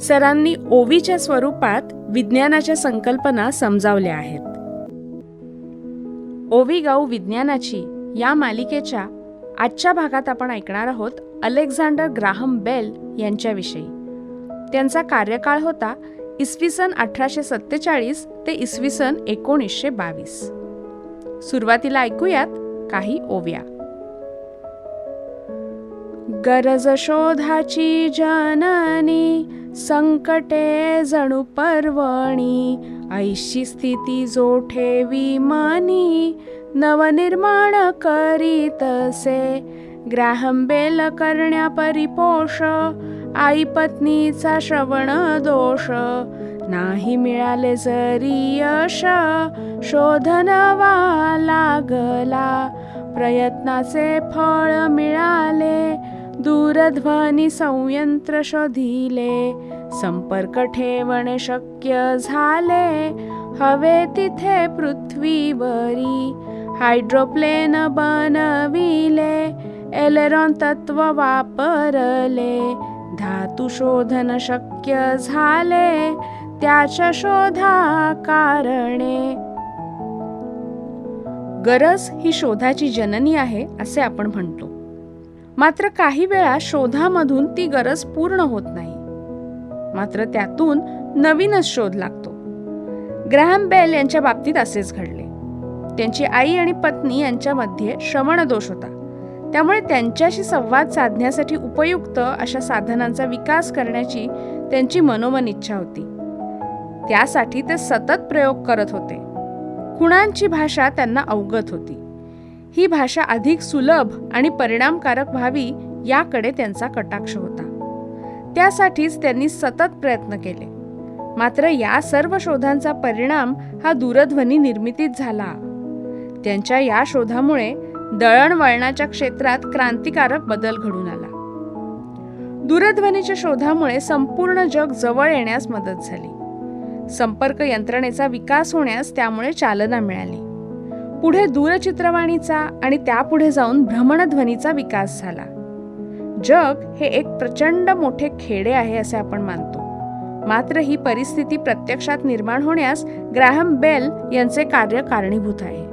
सरांनी ओवीच्या स्वरूपात विज्ञानाच्या संकल्पना समजावल्या आहेत. ओवी गाऊ विज्ञानाची या मालिकेच्या आजच्या भागात आपण ऐकणार आहोत अलेक्झांडर ग्राहम बेल यांच्याविषयी. त्यांचा कार्यकाळ होता इसवी सन अठराशे सत्तेचाळीस ते इसवी सन एकोणीसशे बावीस. सुरुवातीला ऐकूयात काही ओव्या. गरज शोधाची जननी संकटे जणू पर्वणी ऐशी स्थिती जो ठेवी मनी नवनिर्माण करीतसे ग्राहम बेल करण्या परिपोष आई पत्नीचा श्रवण दोष. नाही मिळाले जरी यश शोधनवा लागला. प्रयत्नाचे फळ मिळाले दूरध्वनी संयंत्र शोधिले संपर्क ठेवणे शक्य झाले हवे तिथे पृथ्वीवरी हायड्रोप्लेन बनविले एलेरॉन तत्व वापरले धातू शोधन शक्य झाले त्याच्या शोधा कारणे गरज ही शोधाची जननी आहे असे आपण म्हणतो. मात्र काही वेळा शोधामधून ती गरज पूर्ण होत नाही. मात्र त्यातून नवीनच शोध लागतो. ग्रॅहम बेल यांच्या बाबतीत असेच घडले. त्यांची आई आणि पत्नी यांच्यामध्ये श्रवण दोष होता. त्यामुळे त्यांच्याशी संवाद साधण्यासाठी उपयुक्त अशा साधनांचा विकास करण्याची त्यांची मनोमन इच्छा होती. त्यासाठी ते सतत प्रयोग करत होते. खुणांची भाषा त्यांना अवगत होती. ही भाषा अधिक सुलभ आणि परिणामकारक व्हावी याकडे त्यांचा कटाक्ष होता. त्यासाठीच त्यांनी सतत प्रयत्न केले. मात्र या सर्व शोधांचा परिणाम हा दूरध्वनी निर्मितीत झाला. त्यांच्या या शोधामुळे दळणवळणाच्या क्षेत्रात क्रांतिकारक बदल घडून आला. दूरध्वनीच्या शोधामुळे संपूर्ण जग जवळ येण्यास मदत झाली. संपर्क यंत्रणेचा विकास होण्यास त्यामुळे चालना मिळाली. पुढे दूरचित्रवाणीचा आणि त्यापुढे जाऊन भ्रमणध्वनीचा विकास झाला. जग हे एक प्रचंड मोठे खेडे आहे असे आपण मानतो. मात्र ही परिस्थिती प्रत्यक्षात निर्माण होण्यास ग्रॅहम बेल यांचे कार्य कारणीभूत आहे.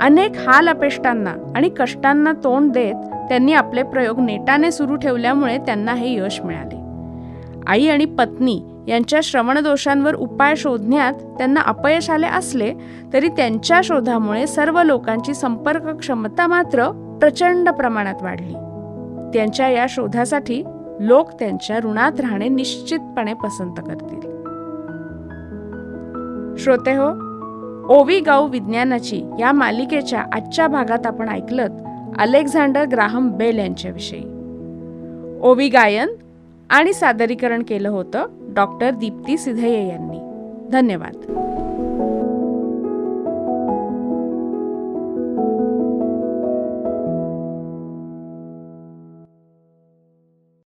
अनेक हाल अपेष्टांना आणि कष्टांना तोंड देत त्यांनी आपले प्रयोग नेटाने सुरू ठेवल्यामुळे त्यांना हे यश मिळाले. आई आणि पत्नी यांच्या श्रवणदोषांवर उपाय शोधण्यात त्यांना अपयश आले असले तरी त्यांच्या शोधामुळे सर्व लोकांची संपर्क क्षमता मात्र प्रचंड प्रमाणात वाढली. त्यांच्या या शोधासाठी लोक त्यांच्या ऋणात राहणे निश्चितपणे पसंत करतील. श्रोते हो ओवी गाऊ विज्ञानाची या मालिकेच्या आजच्या भागात आपण ऐकलत अलेक्झांडर ग्राहम बेल यांच्याविषयी. ओवी गायन आणि सादरीकरण केलं होतं डॉक्टर दीप्ती सिधये यांनी. धन्यवाद.